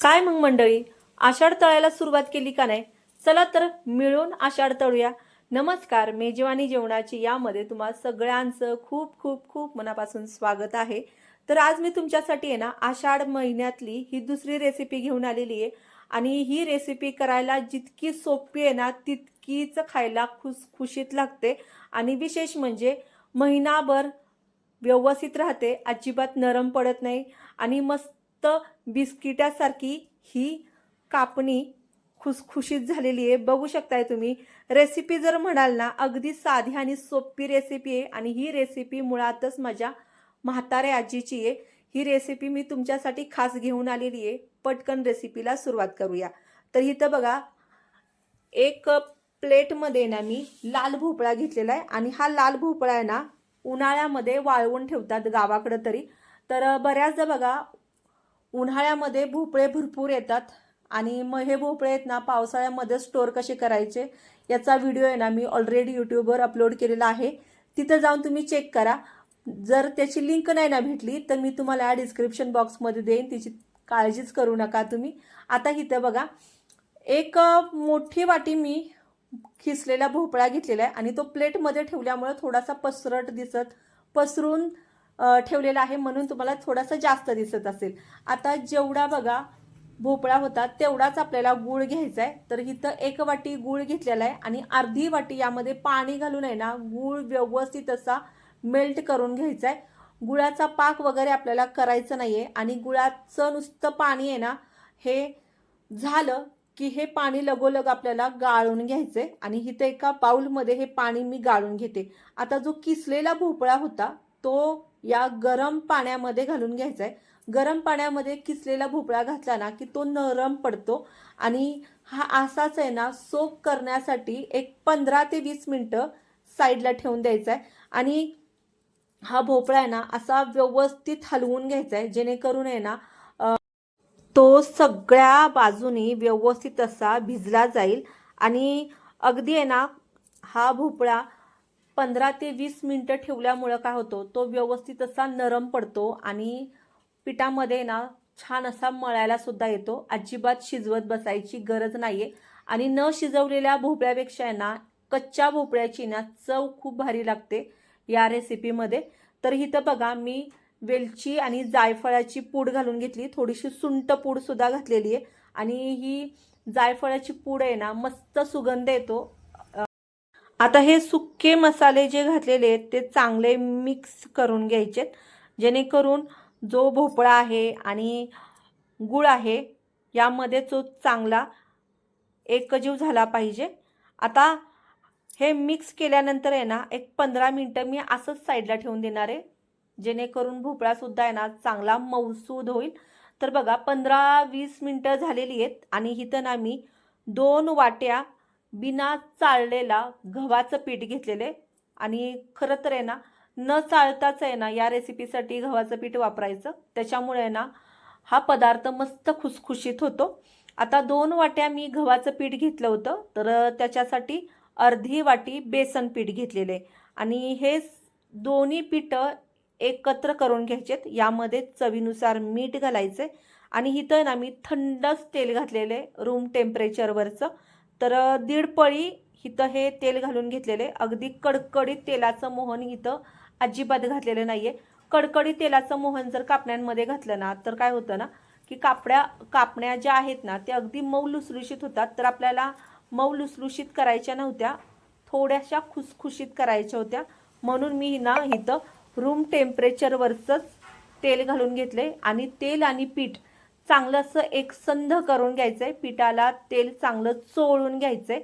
काय मग मंडळी? आषाढ तळायला सुरुवात केली का नाही? चला तर मिळून आषाढ तळूया. नमस्कार मेजवानी जेवणाची यामध्ये तुम्हा सगळ्यांचं खूप खूप खूप मनापासून स्वागत आहे. तर आज मी तुमच्यासाठी आहे ना आषाढ महिन्यातली ही दुसरी रेसिपी घेऊन आलेली आहे. आणि ही रेसिपी करायला जितकी सोपी आहे ना तितकीच खायला खुसखुशीत लागते. आणि विशेष म्हणजे महिनाभर व्यवस्थित राहते अजिबात नरम पडत नाही. आणि मस्त बिस्किटासारखी ही कापणी खुसखुशीत झालेली आहे. बघू शकताय तुम्ही. रेसिपी जर म्हणाल ना अगदी साधी आणि सोपी रेसिपी आहे आणि ही रेसिपी मुळातच माझ्या म्हाताऱ्या आजीची आहे. ही रेसिपी मी तुमच्यासाठी खास घेऊन आलेली आहे. पटकन रेसिपीला सुरुवात करूया. तर इथं बघा एक प्लेटमध्ये ना मी लाल भोपळा घेतलेला आहे आणि हा लाल भोपळा आहे ना उन्हाळ्यामध्ये वाळवून ठेवतात गावाकडं तरी. तर बऱ्याचदा बघा उन्हाळ्यामध्ये भोपळे भरपूर येतात आणि मग हे भोपळे आहेत ना पावसाळ्यामध्ये स्टोअर कसे करायचे याचा व्हिडिओ आहे ना मी ऑलरेडी यूट्यूबवर अपलोड केलेला आहे. तिथं जाऊन तुम्ही चेक करा. जर त्याची लिंक नाही ना भेटली तर मी तुम्हाला डिस्क्रिप्शन बॉक्समध्ये देईन. तिची काळजीच करू नका तुम्ही. आता इथं बघा एक मोठी वाटी मी खिसलेला भोपळा घेतलेला आहे आणि तो प्लेटमध्ये ठेवल्यामुळे थोडासा पसरट दिसत पसरून ठेवलेला आहे म्हणून तुम्हाला थोडासा जास्त दिसत असेल. आता जेवढा बघा भोपळा होता तेवढाच आपल्याला गूळ घ्यायचा आहे तर इथं एक वाटी गूळ घेतलेला आहे आणि अर्धी वाटी यामध्ये पाणी घालून आहे ना गूळ व्यवस्थित असा मेल्ट करून घ्यायचा आहे गुळाचा पाक वगैरे आपल्याला करायचं नाही आहे आणि गुळाचं नुसतं पाणी आहे ना हे झालं की हे पाणी लगोलग आपल्याला गाळून घ्यायचं आहे आणि इथं एका पाऊलमध्ये हे पाणी मी गाळून घेते. आता जो किसलेला भोपळा होता तो या गरम पाण्यामध्ये घालून घ्यायचा आहे गरम पाण्यामध्ये किसलेला भोपळा घातला ना की तो नरम पडतो. आणि हा असाच आहे ना सोप करण्यासाठी एक पंधरा ते वीस मिनटं साईडला ठेवून द्यायचा आहे आणि हा भोपळा आहे ना असा व्यवस्थित हलवून घ्यायचा आहे जेणेकरून आहे ना तो सगळ्या बाजूनी व्यवस्थित असा भिजला जाईल. आणि अगदी आहे ना हा भोपळा पंधरा ते वीस मिनटं ठेवल्यामुळं काय होतो तो व्यवस्थित असा नरम पडतो आणि पिठामध्ये ना छान असा मळायला सुद्धा येतो. अजिबात शिजवत बसायची गरज नाही आहे आणि न शिजवलेल्या भोपळ्यापेक्षा आहे ना कच्च्या भोपळ्याची ना चव खूप भारी लागते या रेसिपीमध्ये. तर इथं बघा मी वेलची आणि जायफळाची पूड घालून घेतली. थोडीशी सुंट पूड सुद्धा घातलेली आहे. आणि ही जायफळाची पूड आहे ना मस्त सुगंध येतो. आता हे सुके मसाले जे घातलेले आहेत ते चांगले मिक्स करून घ्यायचेत. जेणेकरून जो भोपळा आहे आणि गुळ आहे यामध्ये तो चांगला एकजीव झाला पाहिजे. आता हे मिक्स केल्यानंतर आहे ना एक पंधरा मिनटं मी असंच साईडला ठेवून देणार आहे. जेणेकरून भोपळासुद्धा आहे ना चांगला मऊसूद होईल. तर बघा पंधरा वीस मिनटं झालेली आहेत आणि इथं ना मी दोन वाट्या बिना चाळलेला गव्हाचं पीठ घेतलेले. आणि खरं तर आहे ना न चाळताच आहे ना या रेसिपीसाठी गव्हाचं पीठ वापरायचं. त्याच्यामुळे ना हा पदार्थ मस्त खुसखुशीत होतो. आता दोन वाट्या मी गव्हाचं पीठ घेतलं होतं तर त्याच्यासाठी अर्धी वाटी बेसन पीठ घेतलेले. आणि हे दोन्ही पिठं एकत्र करून घ्यायचेत. यामध्ये चवीनुसार मीठ घालायचे आणि इथं ना मी थंडच तेल घातलेले रूम टेम्परेचरवरचं तर दीड पळी इथं हे तेल घालून घेतलेले. अगदी कडकडीत तेलाचं मोहन इथं अजिबात घातलेलं नाही आहे कडकडीत तेलाचं मोहन जर कापण्यांमध्ये घातलं ना तर काय होतं ना की कापड्या कापण्या ज्या आहेत ना त्या अगदी मऊ लुसलुशीत होतात. तर आपल्याला मऊ लुसलुशीत करायच्या नव्हत्या थोड्याशा खुसखुशीत करायच्या होत्या. म्हणून मी ना इथं रूम टेम्परेचरवरचंच तेल घालून घेतले. आणि तेल आणि पीठ चांगलं असं एकसंध करून घ्यायचं आहे पिठाला तेल चांगलं चोळून घ्यायचं आहे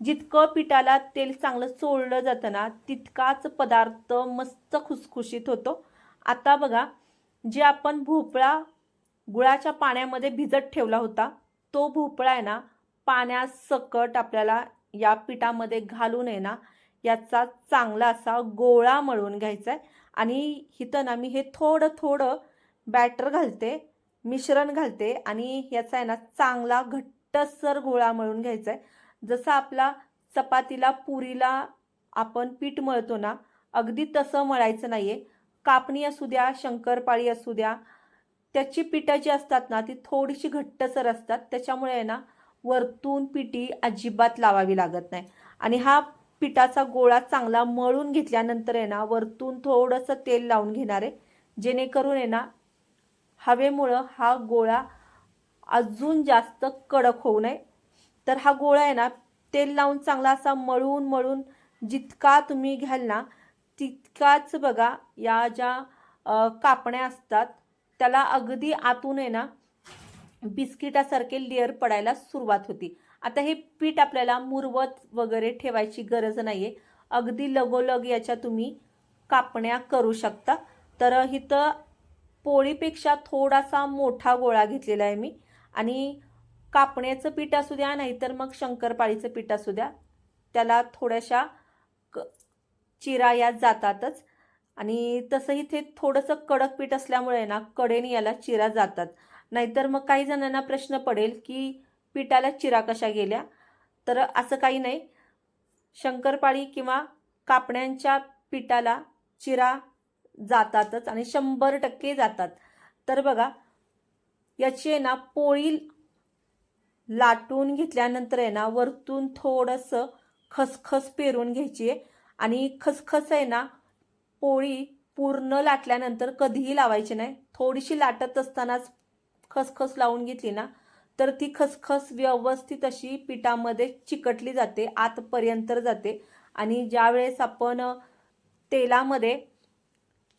जितकं पिठाला तेल चांगलं चोळलं जातं ना तितकाच पदार्थ मस्त खुसखुशीत होतो. आता बघा जे आपण भोपळा गुळाच्या पाण्यामध्ये भिजत ठेवला होता तो भोपळा आहे ना पाण्यासकट आपल्याला या पिठामध्ये घालून आहे ना याचा चांगला असा गोळा मळून घ्यायचा आहे आणि इथं ना मी हे थोडं थोडं बॅटर घालते. मिश्रण घालते आणि याचा आहे ना चांगला घट्टसर गोळा मळून घ्यायचा आहे जसं आपला चपातीला पुरीला आपण पीठ मळतो ना अगदी तसं मळायचं नाही आहे कापणी असू द्या शंकरपाळी असू द्या त्याची पिठं जी असतात ना ती थोडीशी घट्टसर असतात. त्याच्यामुळे आहे ना वरतून पिठी अजिबात लावावी लागत नाही. आणि हा पिठाचा गोळा चांगला मळून घेतल्यानंतर आहे ना वरतून थोडंसं तेल लावून घेणार आहे जेणेकरून आहे ना हवेमुळं हा गोळा अजून जास्त कडक होऊ नये. तर हा गोळा आहे ना तेल लावून चांगला असा मळून मळून जितका तुम्ही घ्याल ना तितकाच बघा या ज्या कापण्या असतात त्याला अगदी आतून आहे ना बिस्किटासारखे लेअर पडायला सुरुवात होती. आता हे पीठ आपल्याला मुरवत वगैरे ठेवायची गरज नाही आहे अगदी लगोलग याच्या तुम्ही कापण्या करू शकता. तर इथं पोळीपेक्षा थोडासा मोठा गोळा घेतलेला आहे मी. आणि कापण्याचं पीठ असू द्या नाहीतर मग शंकरपाळीचं पीठ असू द्या. त्याला थोड्याशा क चिरा यात जातातच. आणि तसं इथे थोडंसं कडक पीठ असल्यामुळे ना कडेने याला चिरा जातात. नाहीतर मग काही जणांना प्रश्न पडेल की पिठाला चिरा कशा गेल्या? तर असं काही नाही. शंकरपाळी किंवा कापण्यांच्या पिठाला चिरा जातातच आणि शंभर टक्के जातात. तर बघा याची आहे ना पोळी लाटून घेतल्यानंतर आहे ना वरतून थोडंसं खसखस पेरून घ्यायची आहे. आणि खसखस आहे ना पोळी पूर्ण लाटल्यानंतर कधीही लावायची नाही. थोडीशी लाटत असतानाच खसखस लावून घेतली ना तर ती खसखस व्यवस्थित अशी पिठामध्ये चिकटली जाते आतपर्यंत जाते. आणि ज्यावेळेस आपण तेलामध्ये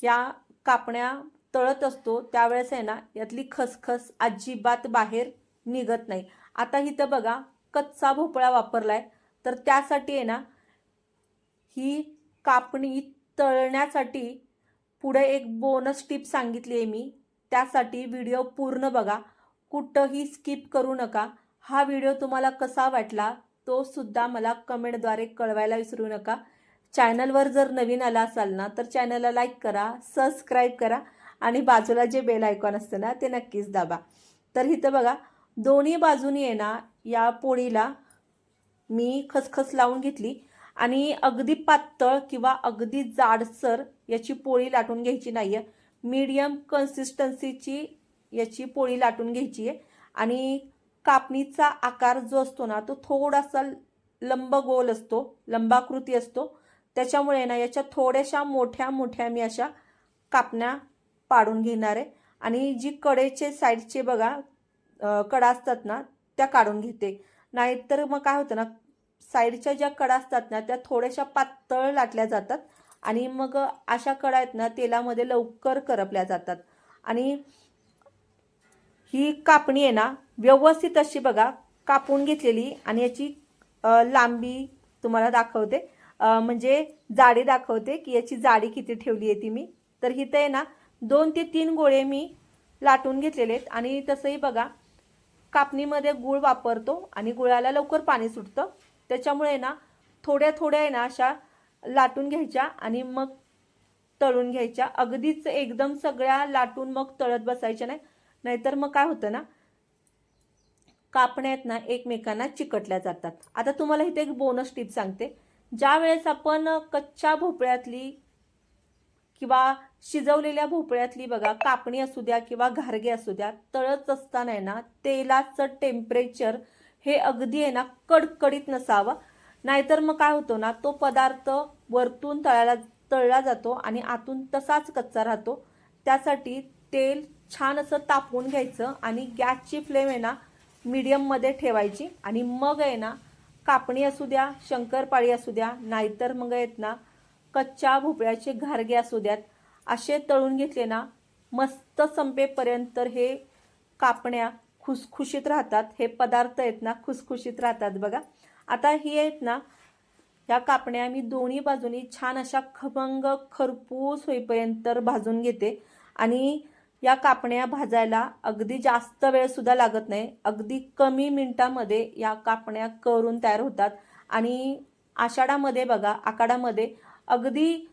या कापण्या तळत असतो त्यावेळेस आहे ना यातली खसखस अजिबात बाहेर निघत नाही. आता इथं बघा कच्चा भोपळा वापरलाय तर त्यासाठी आहे ना ही कापणी तळण्यासाठी पुढे एक बोनस टिप सांगितली आहे मी. त्यासाठी व्हिडिओ पूर्ण बघा. कुठंही स्किप करू नका. हा व्हिडिओ तुम्हाला कसा वाटला तो सुद्धा मला कमेंटद्वारे कळवायला विसरू नका. चॅनलवर जर नवीन आला असाल ना तर चॅनलला लाईक करा सबस्क्राईब करा आणि बाजूला जे बेल आयकॉन असतं ना ते नक्कीच दाबा. तर इथं बघा दोन्ही बाजूनी आहे ना या पोळीला मी खसखस लावून घेतली आणि अगदी पातळ किंवा अगदी जाडसर याची पोळी लाटून घ्यायची नाही आहे मीडियम कन्सिस्टन्सीची याची पोळी लाटून घ्यायची आहे. आणि कापणीचा आकार जो असतो ना तो थोडासा लंब गोल असतो लंबाकृती असतो. त्याच्यामुळे ना याच्या थोड्याशा मोठ्या मोठ्या मी अशा कापण्या पाडून घेणार आहे. आणि जी कडेचे साईडचे बघा कडा असतात ना त्या काढून घेते. नाहीतर मग काय होतं ना साईडच्या ज्या कडा असतात ना त्या थोड्याशा पातळ लाटल्या जातात आणि मग अशा कडा आहेत ना तेलामध्ये लवकर करपल्या जातात. आणि ही कापणी आहे ना व्यवस्थित अशी बघा कापून घेतलेली आणि याची लांबी तुम्हाला दाखवते. म्हणजे जाडी दाखवते की याची जाडी किती ठेवली आहे ती मी. तर इथं आहे ना दोन ते तीन गोळे मी लाटून घेतलेले आहेत. आणि तसंही बघा कापणीमध्ये गुळ वापरतो आणि गुळाला लवकर पाणी सुटतं. त्याच्यामुळे ना थोड्या थोड्या आहे ना अशा लाटून घ्यायच्या आणि मग तळून घ्यायच्या. अगदीच एकदम सगळ्या लाटून मग तळत बसायच्या नाही. नाहीतर मग काय होतं ना कापण्या आहेत ना एकमेकांना चिकटल्या जातात. आता तुम्हाला इथे एक बोनस टिप सांगते. ज्या वेळेस आपण कच्च्या भोपळ्यातली किंवा शिजवलेल्या भोपळ्यातली बघा कापणी असू द्या किंवा घारगे असू द्या तळत असताना आहे ना तेलाचं टेम्परेचर हे अगदी आहे ना कडकडीत नसावं. नाहीतर मग काय होतो ना तो पदार्थ वरतून तळायला तळला जातो आणि आतून तसाच कच्चा राहतो. त्यासाठी तेल छान असं तापवून घ्यायचं आणि गॅसची फ्लेम आहे ना मीडियममध्ये ठेवायची. आणि मग आहे ना कापणी असू द्या शंकरपाळी असू द्या नाहीतर मग आहेत ना कच्च्या भोपळ्याचे घारगे असू द्यात असे तळून घेतले ना मस्त संपेपर्यंत हे कापण्या खुसखुशीत राहतात हे पदार्थ आहेत ना खुसखुशीत राहतात बघा. आता ही आहेत ना ह्या कापण्या मी दोन्ही बाजूनी छान अशा खमंग खरपूस होईपर्यंत भाजून घेते. आणि या कापण्या भाजायला अगदी जास्त वेळसुद्धा लागत नाही. अगदी कमी मिनटामध्ये या कापण्या करून तयार होतात. आणि आषाढामध्ये बघा आखाडामध्ये अगदी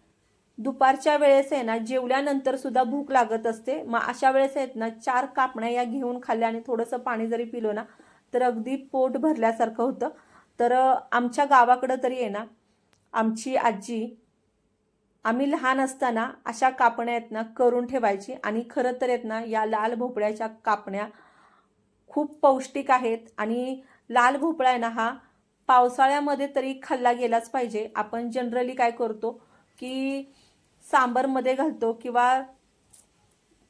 दुपारच्या वेळेस आहे ना जेवल्यानंतर सुद्धा भूक लागत असते. मग अशा वेळेस आहेत ना चार कापण्या या घेऊन खाल्ल्या आणि थोडंसं पाणी जरी पिलो ना तर अगदी पोट भरल्यासारखं होतं. तर आमच्या गावाकडं तरी आहे ना आमची आजी आम्ही लहान असताना अशा कापण्या आहेत ना करून ठेवायची आणि खरं तर आहेत ना या लाल भोपळ्याच्या कापण्या खूप पौष्टिक आहेत. आणि लाल भोपळा आहे ना हा पावसाळ्यामध्ये तरी खाल्ला गेलाच पाहिजे. आपण जनरली काय करतो की सांबरमध्ये घालतो किंवा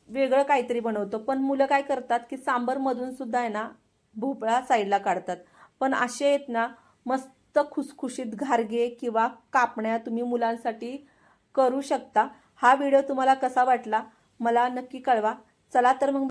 वेगळं काहीतरी बनवतो. पण मुलं काय करतात की सांबरमधून सुद्धा आहे ना भोपळा साईडला काढतात. पण असे आहेत ना मस्त खुसखुशीत घारगे किंवा कापण्या तुम्ही मुलांसाठी करू शकता. हा व्हिडिओ तुम्हाला कसा वाटला मला नक्की कळवा. चला तर मग